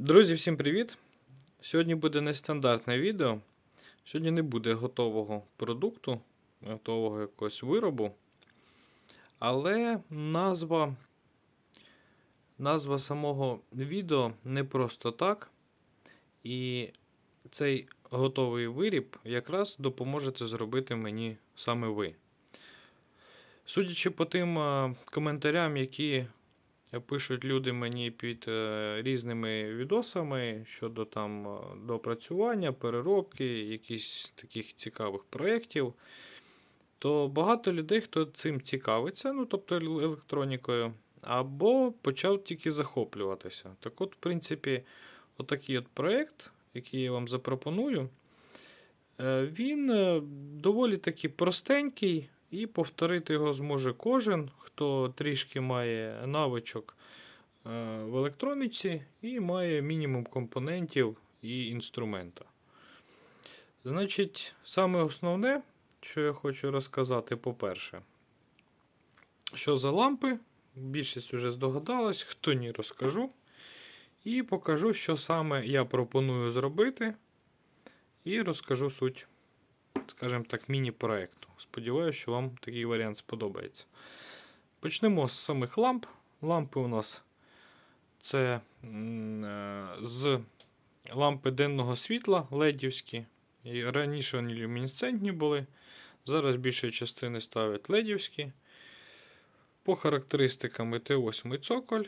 Друзі, всім привіт! Сьогодні буде нестандартне відео. Сьогодні не буде готового продукту, готового якогось виробу. Але назва, назва самого відео не просто так. І цей готовий виріб якраз допоможете зробити мені саме ви. Судячи по тим коментарям, які пишуть люди мені під е, різними відосами щодо там е, допрацювання, переробки, якихось таких цікавих проєктів, то багато людей, хто цим цікавиться, ну тобто електронікою, або почав тільки захоплюватися. Так от, в принципі, отакий от проєкт, який я вам запропоную, е, він доволі таки простенький, і повторити його зможе кожен, хто трішки має навичок е, в електроніці і має мінімум компонентів і інструмента. Значить, саме основне, що я хочу розказати, по-перше, що за лампи, більшість вже здогадалась, хто ні, розкажу. І покажу, що саме я пропоную зробити, і розкажу суть скажімо так, міні-проекту. Сподіваюся, що вам такий варіант сподобається. Почнемо з самих ламп. Лампи у нас це е, з лампи денного світла ледівські. Раніше вони люмінесцентні були. Зараз більшої частини ставлять ледівські. По характеристикам Т8 цоколь.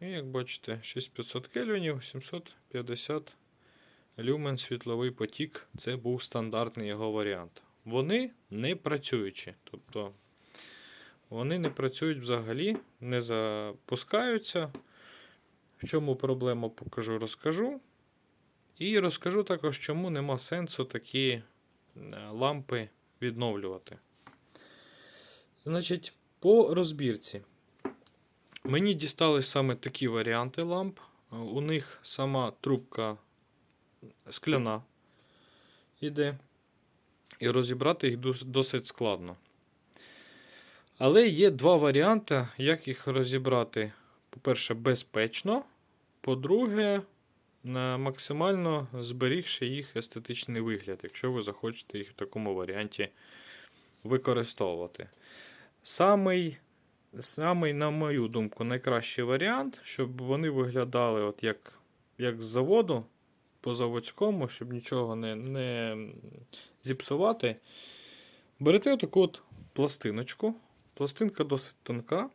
І як бачите, 6500 кельвінів, 750 люмен світловий потік це був стандартний його варіант. Вони не працюючі. Тобто вони не працюють взагалі, не запускаються. В чому проблема покажу, розкажу. І розкажу також, чому нема сенсу такі е, лампи відновлювати. Значить, по розбірці. Мені дістались саме такі варіанти ламп. У них сама трубка скляна іде. І розібрати їх досить складно. Але є два варіанти, як їх розібрати. По-перше, безпечно. По-друге, максимально зберігши їх естетичний вигляд, якщо ви захочете їх в такому варіанті використовувати. Самий, самий, на мою думку, найкращий варіант, щоб вони виглядали от як, як з заводу по заводському, щоб нічого не, не зіпсувати. Берете отаку от пластиночку. Пластинка досить тонка.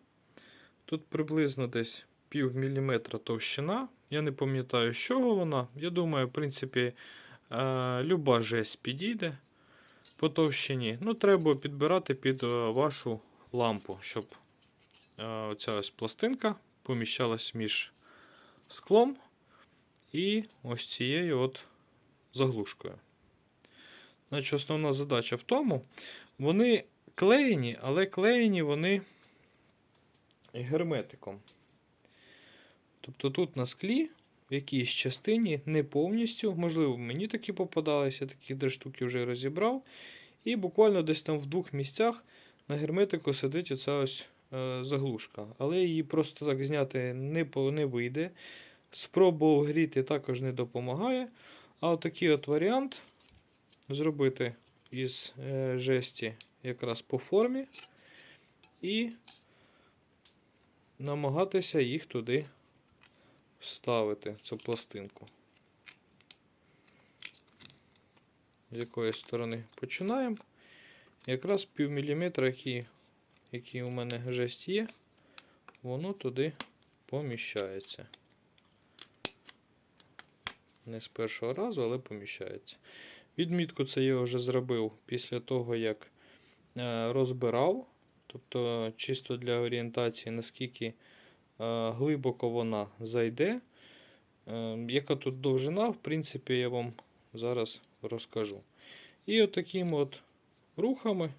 Тут приблизно десь пів міліметра товщина. Я не пам'ятаю, з чого вона. Я думаю, в принципі, е, люба жесть підійде по товщині. Ну, треба підбирати під е, вашу лампу, щоб е, оця ось пластинка поміщалась між склом і ось цією от заглушкою. Значить, основна задача в тому, вони клеєні, але клеєні вони герметиком. Тобто тут на склі в якійсь частині не повністю, можливо, мені такі попадалися, такі три штуки вже розібрав. І буквально десь там в двох місцях на герметику сидить оця ось е, заглушка. Але її просто так зняти не, не вийде. Спробував гріти також не допомагає. А отакий от варіант зробити із е, жесті якраз по формі і намагатися їх туди вставити, цю пластинку. З якої сторони починаємо. Якраз пів міліметра, який, який у мене жесть є, воно туди поміщається. Не з першого разу, але поміщається. Відмітку це я вже зробив після того, як е, розбирав. Тобто, чисто для орієнтації, наскільки е, глибоко вона зайде. Е, яка тут довжина, в принципі, я вам зараз розкажу. І от от рухами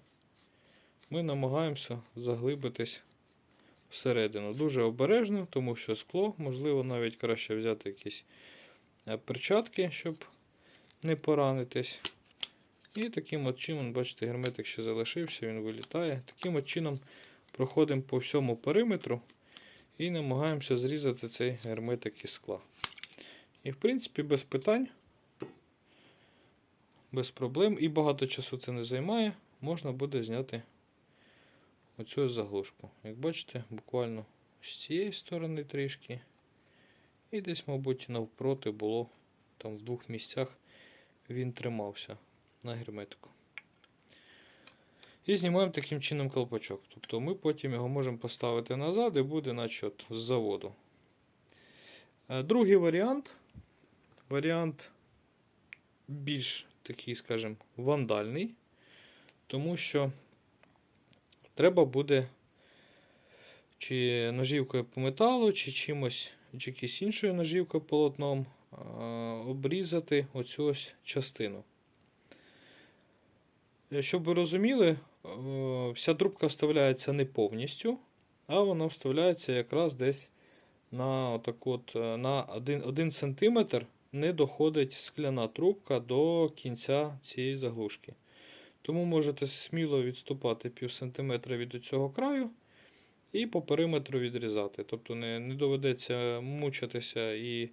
ми намагаємося заглибитись всередину. Дуже обережно, тому що скло, можливо, навіть краще взяти якісь е, перчатки, щоб не поранитись. І таким от чином, бачите, герметик ще залишився, він вилітає. Таким от чином проходимо по всьому периметру і намагаємося зрізати цей герметик із скла. І, в принципі, без питань, без проблем. І багато часу це не займає. Можна буде зняти оцю заглушку. Як бачите, буквально з цієї сторони трішки. І десь, мабуть, навпроти було там в двох місцях він тримався на герметику. І знімаємо таким чином колпачок. Тобто ми потім його можемо поставити назад і буде наче от з заводу. Е, Другий варіант. Варіант більш такий, скажімо, вандальний, тому що треба буде чи ножівкою по металу, чи чимось, чи якоюсь іншою ножівкою полотном обрізати оцю ось частину. Е, Щоб ви розуміли, е, вся трубка вставляється не повністю, а вона вставляється якраз десь на отак от, е, на 1, см не доходить скляна трубка до кінця цієї заглушки. Тому можете сміло відступати пів сантиметра від цього краю і по периметру відрізати. Тобто не, не доведеться мучитися і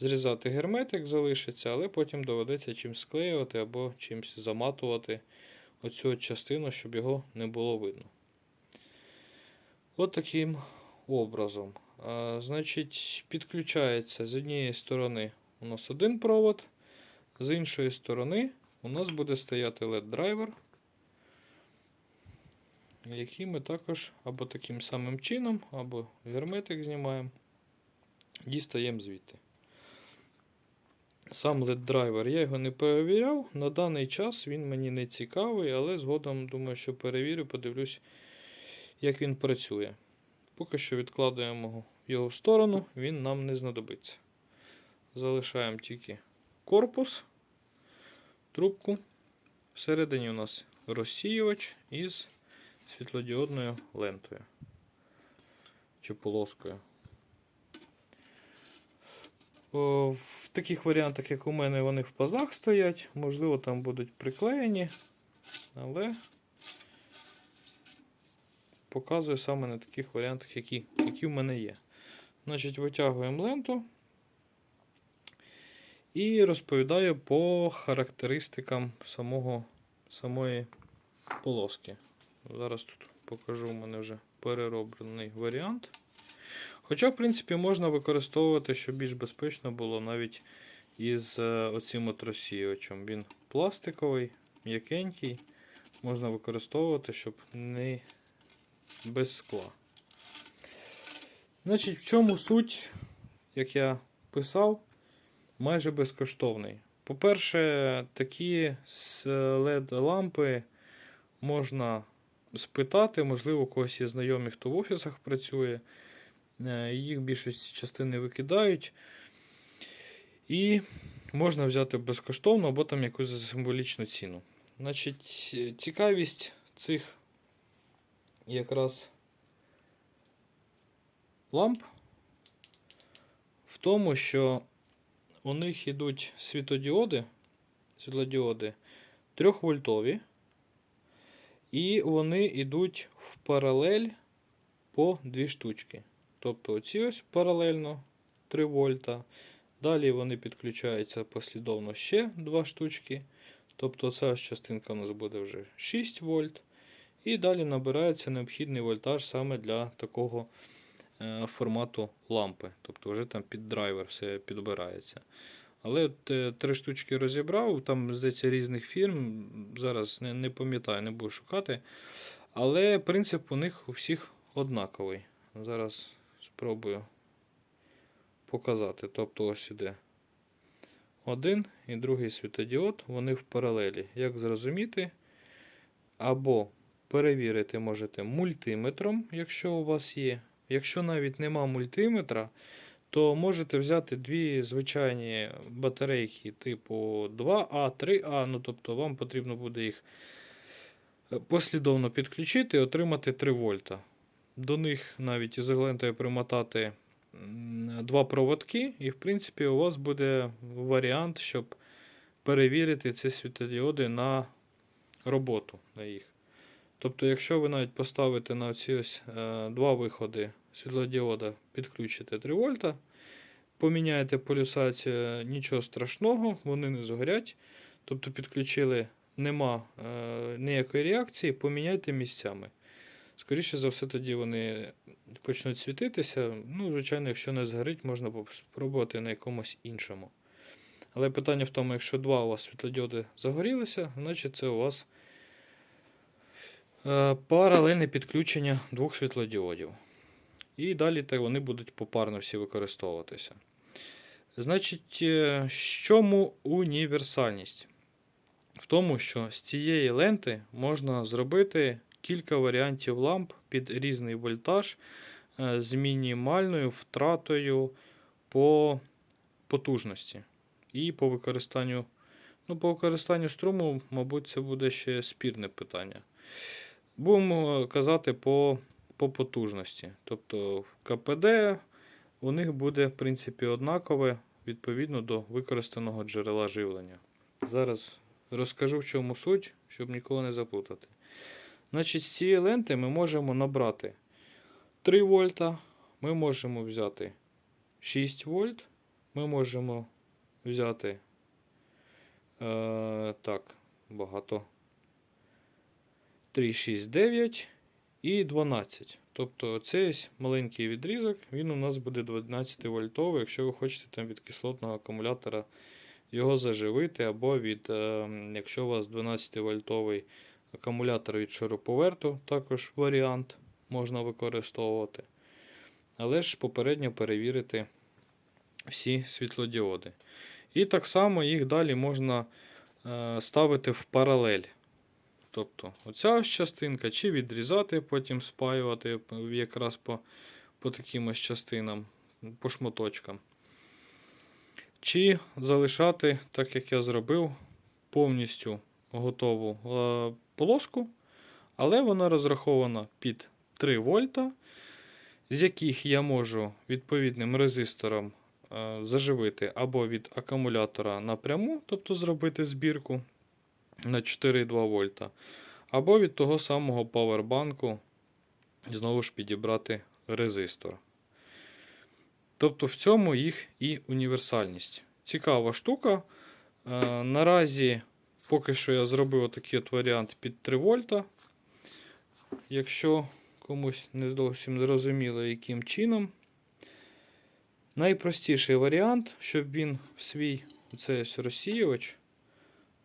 зрізати герметик залишиться, але потім доведеться чимось склеювати або чимось заматувати оцю частину, щоб його не було видно. От таким образом. А, значить, підключається з однієї сторони у нас один провод, з іншої сторони у нас буде стояти LED-драйвер, який ми також або таким самим чином, або герметик знімаємо, дістаємо звідти. Сам LED-драйвер я його не перевіряв. На даний час він мені не цікавий, але згодом думаю, що перевірю, подивлюсь, як він працює. Поки що відкладаємо його в сторону, він нам не знадобиться. Залишаємо тільки корпус, трубку. Всередині у нас розсіювач із світлодіодною лентою чи полоскою. О, в таких варіантах, як у мене, вони в пазах стоять. Можливо, там будуть приклеєні, але показую саме на таких варіантах, які, які в мене є. Значить, витягуємо ленту і розповідаю по характеристикам самого, самої полоски. Зараз тут покажу у мене вже перероблений варіант. Хоча, в принципі, можна використовувати, щоб більш безпечно було навіть із е, оцим от розсіювачем. Він пластиковий, м'якенький. Можна використовувати, щоб не без скла. Значить, в чому суть, як я писав, майже безкоштовний. По-перше, такі LED-лампи можна спитати, можливо, у когось є знайомі, хто в офісах працює. Е, Їх більшості частини викидають. І можна взяти безкоштовно або там якусь символічну ціну. Значить, цікавість цих якраз ламп в тому, що у них йдуть світодіоди, світлодіоди 3 вольтові, і вони йдуть в паралель по дві штучки. Тобто оці ось паралельно 3 вольта. Далі вони підключаються послідовно ще 2 штучки. Тобто ця частинка у нас буде вже 6 вольт. І далі набирається необхідний вольтаж саме для такого е, формату лампи. Тобто вже там під драйвер все підбирається. Але от, е, три штучки розібрав, там, здається, різних фірм. Зараз не, не пам'ятаю, не буду шукати. Але принцип у них у всіх однаковий. Зараз спробую показати. Тобто ось іде один і другий світодіод, вони в паралелі. Як зрозуміти? Або перевірити можете мультиметром, якщо у вас є. Якщо навіть нема мультиметра, то можете взяти дві звичайні батарейки типу 2А, 3А. Ну, тобто вам потрібно буде їх е, послідовно підключити і отримати 3 вольта. До них навіть ізоглентою примотати два проводки, і в принципі у вас буде варіант, щоб перевірити ці світодіоди на роботу на їх. Тобто, якщо ви навіть поставите на ці ось е, два виходи світлодіода, підключите 3 вольта, поміняєте полюсацію, нічого страшного, вони не згорять. Тобто підключили, нема е, ніякої реакції, поміняйте місцями. Скоріше за все, тоді вони почнуть світитися. Ну, звичайно, якщо не згорить, можна спробувати на якомусь іншому. Але питання в тому, якщо два у вас світлодіоди загорілися, значить це у вас е, паралельне підключення двох світлодіодів. І далі вони будуть попарно всі використовуватися. Значить, е, в чому універсальність? В тому, що з цієї ленти можна зробити кілька варіантів ламп під різний вольтаж е, з мінімальною втратою по потужності. І по використанню, ну, по використанню струму, мабуть, це буде ще спірне питання. Будемо казати по, по потужності. Тобто КПД у них буде, в принципі, однакове відповідно до використаного джерела живлення. Зараз розкажу, в чому суть, щоб нікого не заплутати. Значить, з цієї ленти ми можемо набрати 3 вольта, ми можемо взяти 6 вольт, ми можемо взяти е, так, багато 3, 6, 9 і 12. Тобто цей маленький відрізок, він у нас буде 12 вольтовий, якщо ви хочете там від кислотного акумулятора його заживити, або від, е, якщо у вас 12 вольтовий акумулятор від шуруповерту, також варіант можна використовувати. Але ж попередньо перевірити всі світлодіоди. І так само їх далі можна е, ставити в паралель. Тобто, оця частинка, чи відрізати, потім спаювати якраз по по таким ось частинам, по шматочкам. Чи залишати, так як я зробив, повністю готову е, полоску, але вона розрахована під 3 вольта, з яких я можу відповідним резистором е, заживити або від акумулятора напряму, тобто зробити збірку на 4,2 вольта, або від того самого павербанку знову ж підібрати резистор. Тобто в цьому їх і універсальність. Цікава штука. Е, наразі поки що я зробив отакий от варіант під 3 вольта. Якщо комусь не зовсім зрозуміло, яким чином. Найпростіший варіант, щоб він свій оцей розсіювач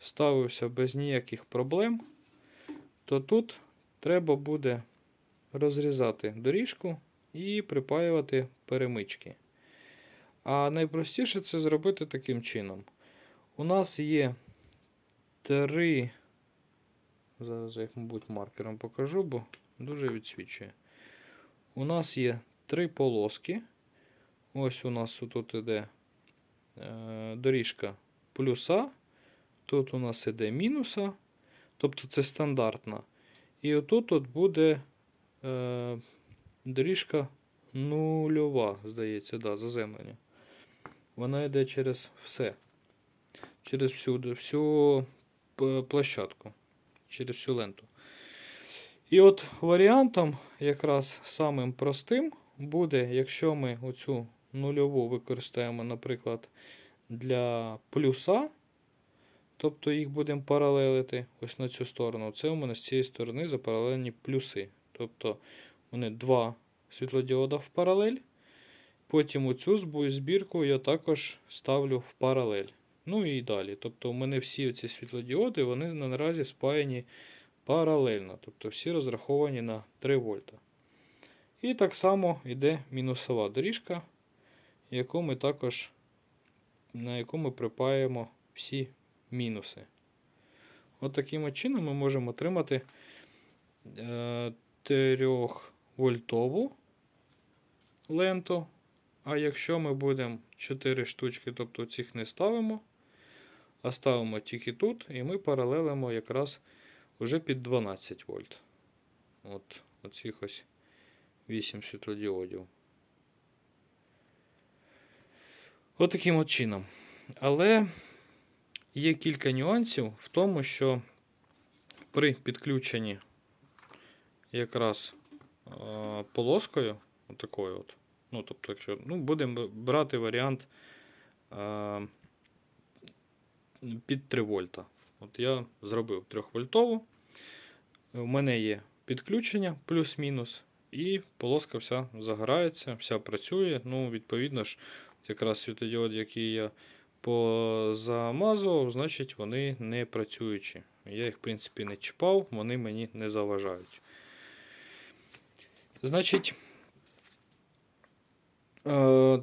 ставився без ніяких проблем, то тут треба буде розрізати доріжку і припаювати перемички. А найпростіше це зробити таким чином. У нас є три. Зараз я їх, мабуть, маркером покажу, бо дуже відсвічує. У нас є три полоски. Ось у нас тут іде е, доріжка плюса. Тут у нас іде мінуса. Тобто це стандартна. І отут от буде е, доріжка нульова, здається, да, заземлення. Вона йде через все. Через всюди, всю площадку, через всю ленту. І от варіантом, якраз самим простим, буде, якщо ми оцю нульову використаємо, наприклад, для плюса, тобто їх будемо паралелити ось на цю сторону. Це у мене з цієї сторони запаралельні плюси. Тобто вони два світлодіода в паралель. Потім оцю збірку я також ставлю в паралель. Ну і далі. Тобто, у мене всі ці світлодіоди вони наразі спаяні паралельно. Тобто всі розраховані на 3 вольта. І так само йде мінусова доріжка, яку ми також, на яку ми припаємо всі мінуси. От таким чином ми можемо отримати 3-вольтову ленту. А якщо ми будемо 4 штучки, тобто цих не ставимо, а ставимо тільки тут, і ми паралелимо якраз вже під 12 вольт. От оцих ось 8 світлодіодів. От таким от чином. Але є кілька нюансів в тому, що при підключенні якраз полоскою, отакою от, Ну, тобто, якщо ну, будемо брати варіант е, під 3 вольта. От я зробив 3 вольтову. У мене є підключення плюс-мінус, і полоска вся загорається, вся працює. Ну, відповідно ж, якраз світодіод, який я позамазував, значить вони не працюючі. Я їх, в принципі, не чіпав, вони мені не заважають. Значить, е,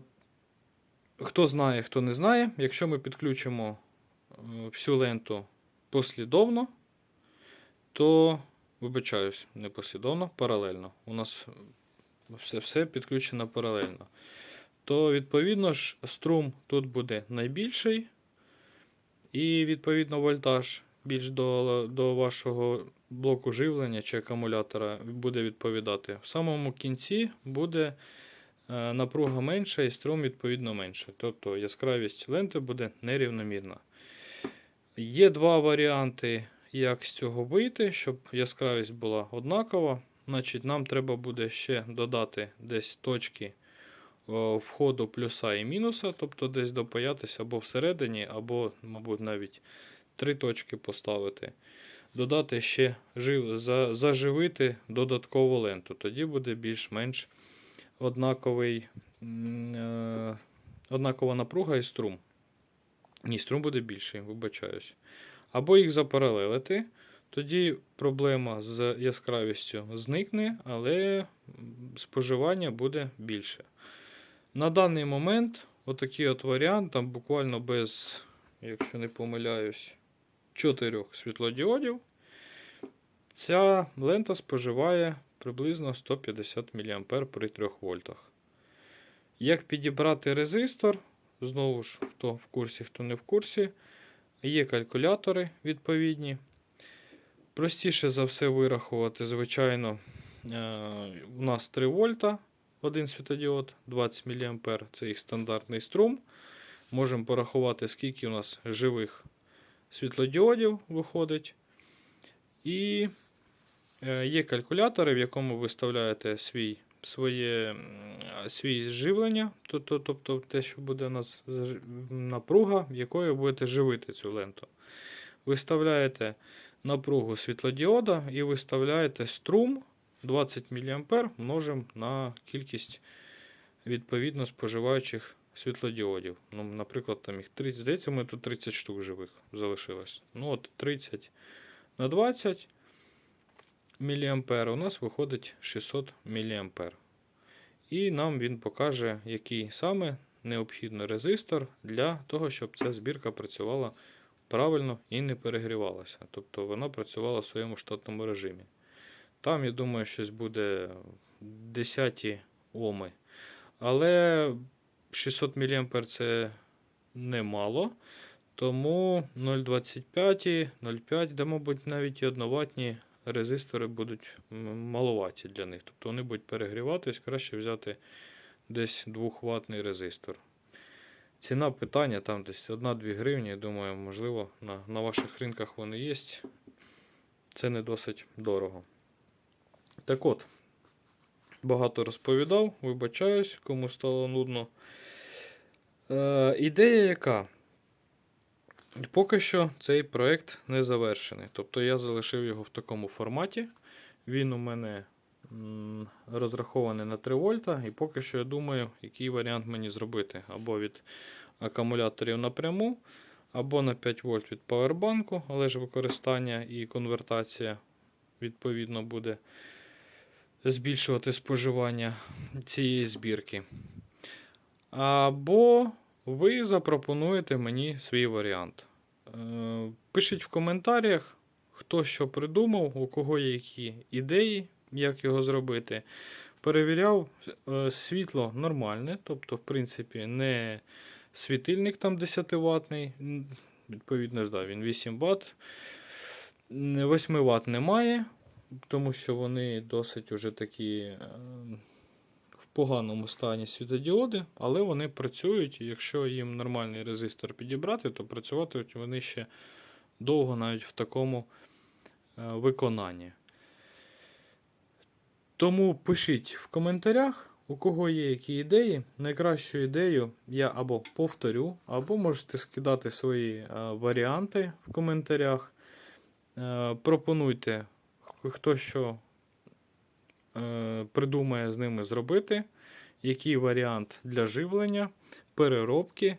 хто знає, хто не знає, якщо ми підключимо е, всю ленту послідовно, то, вибачаюсь, не послідовно, паралельно. У нас все, все підключено паралельно. То, відповідно ж, струм тут буде найбільший, і, відповідно, вольтаж більш до, до вашого блоку живлення чи акумулятора буде відповідати. В самому кінці буде е, напруга менша і струм відповідно менше. Тобто яскравість ленти буде нерівномірна. Є два варіанти, як з цього вийти, щоб яскравість була однакова. Значить, Нам треба буде ще додати десь точки входу плюса і мінуса, тобто десь допаятися або всередині, або, мабуть, навіть три точки поставити. Додати ще жив, за, заживити додаткову ленту. Тоді буде більш-менш однаковий, е, однакова напруга і струм. Ні, струм буде більший, вибачаюсь. Або їх запаралелити. Тоді проблема з яскравістю зникне, але споживання буде більше. На даний момент, отакий от варіант, там буквально без, якщо не помиляюсь, 4 світлодіодів. Ця лента споживає приблизно 150 мА при 3 вольтах. Як підібрати резистор, знову ж, хто в курсі, хто не в курсі, є калькулятори відповідні. Простіше за все вирахувати, звичайно, е, у нас 3 вольта, один світодіод, 20 мА це їх стандартний струм. Можемо порахувати, скільки у нас живих світлодіодів виходить. І е, є калькулятори, в якому ви вставляєте свій, своє, свій живлення, тобто, тобто те, що буде у нас напруга, якою будете живити цю ленту. Виставляєте напругу світлодіода і виставляєте струм 20 мА множимо на кількість відповідно споживаючих світлодіодів. Ну, наприклад, там їх 30, здається, мене тут 30 штук живих залишилось. Ну, от 30 на 20 мА у нас виходить 600 мА. І нам він покаже, який саме необхідний резистор для того, щоб ця збірка працювала правильно і не перегрівалася. Тобто вона працювала в своєму штатному режимі. Там, я думаю, щось буде 10 Оми. Але 600 мА це немало. Тому 0,25, 0,5, де, мабуть, навіть і 1 ватні резистори будуть маловаті для них. Тобто вони будуть перегріватись, краще взяти десь 2 ватний резистор. Ціна питання там десь 1-2 гривні. Я думаю, можливо, на, на ваших ринках вони є. Це не досить дорого. Так от, багато розповідав, вибачаюсь, кому стало нудно. Е, ідея яка? Поки що цей проект не завершений. Тобто я залишив його в такому форматі. Він у мене розрахований на 3 вольта. І поки що я думаю, який варіант мені зробити. Або від акумуляторів напряму, або на 5 вольт від павербанку, але ж використання і конвертація відповідно буде збільшувати споживання цієї збірки. Або ви запропонуєте мені свій варіант. Е, Пишіть в коментарях, хто що придумав, у кого є які ідеї, як його зробити. Перевіряв, е, світло нормальне, тобто, в принципі, не світильник там 10 ватний, відповідно ж, да, він 8 Вт. 8 Вт немає, тому що вони досить уже такі е, в поганому стані світодіоди, але вони працюють. Якщо їм нормальний резистор підібрати, то працюватимуть вони ще довго навіть в такому е, виконанні. Тому пишіть в коментарях, У кого є які ідеї, найкращу ідею я або повторю, або можете скидати свої е, варіанти в коментарях. Пропонуйте, хто що е, придумає з ними зробити, який варіант для живлення, переробки.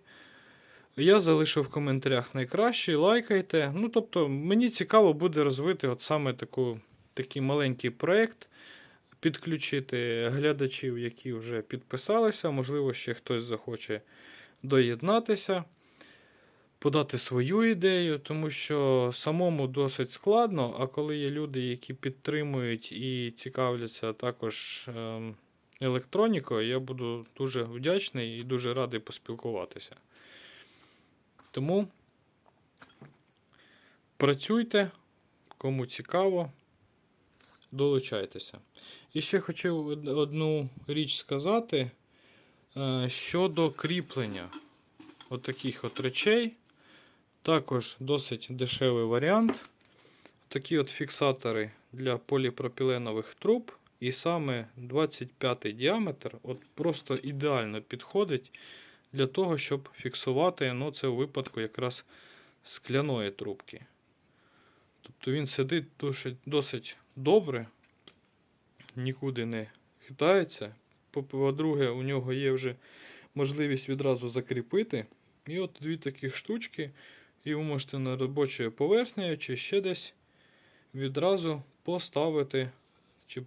Я залишив в коментарях найкращий, лайкайте. Ну, тобто, мені цікаво буде розвити от саме таку, такий маленький проєкт, підключити глядачів, які вже підписалися. Можливо, ще хтось захоче доєднатися, подати свою ідею, тому що самому досить складно, а коли є люди, які підтримують і цікавляться також ем, електронікою, я буду дуже вдячний і дуже радий поспілкуватися. Тому працюйте, кому цікаво, долучайтеся. І ще хотів одну річ сказати е, щодо кріплення отаких от речей. Також досить дешевий варіант. Такі от фіксатори для поліпропіленових труб. І саме 25 діаметр от просто ідеально підходить для того, щоб фіксувати, ну це у випадку якраз скляної трубки. Тобто він сидить досить, добре, нікуди не хитається. По- По-друге, у нього є вже можливість відразу закріпити. І от дві такі штучки, і ви можете на робочій поверхні чи ще десь відразу поставити чи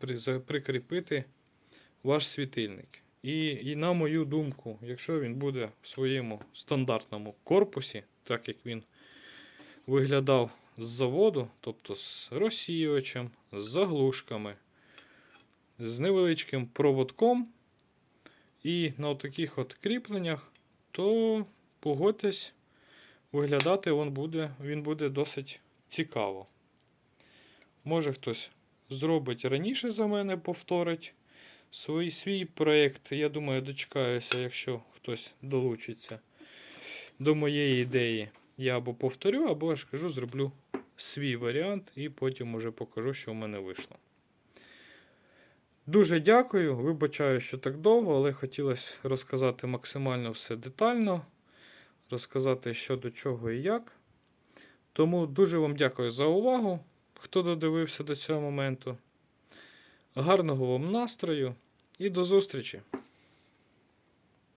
прикріпити ваш світильник. І, і на мою думку, якщо він буде в своєму стандартному корпусі, так як він виглядав з заводу, тобто з розсіювачем, з заглушками, з невеличким проводком і на таких от кріпленнях, то погодьтесь, виглядати він буде, він буде досить цікаво. Може хтось зробить раніше за мене, повторить свій, свій проєкт. Я думаю, дочекаюся, якщо хтось долучиться до моєї ідеї. Я або повторю, або я ж кажу, зроблю свій варіант і потім уже покажу, що в мене вийшло. Дуже дякую. Вибачаю, що так довго, але хотілося розказати максимально все детально, розказати, що до чого і як. Тому дуже вам дякую за увагу, хто додивився до цього моменту. Гарного вам настрою і до зустрічі!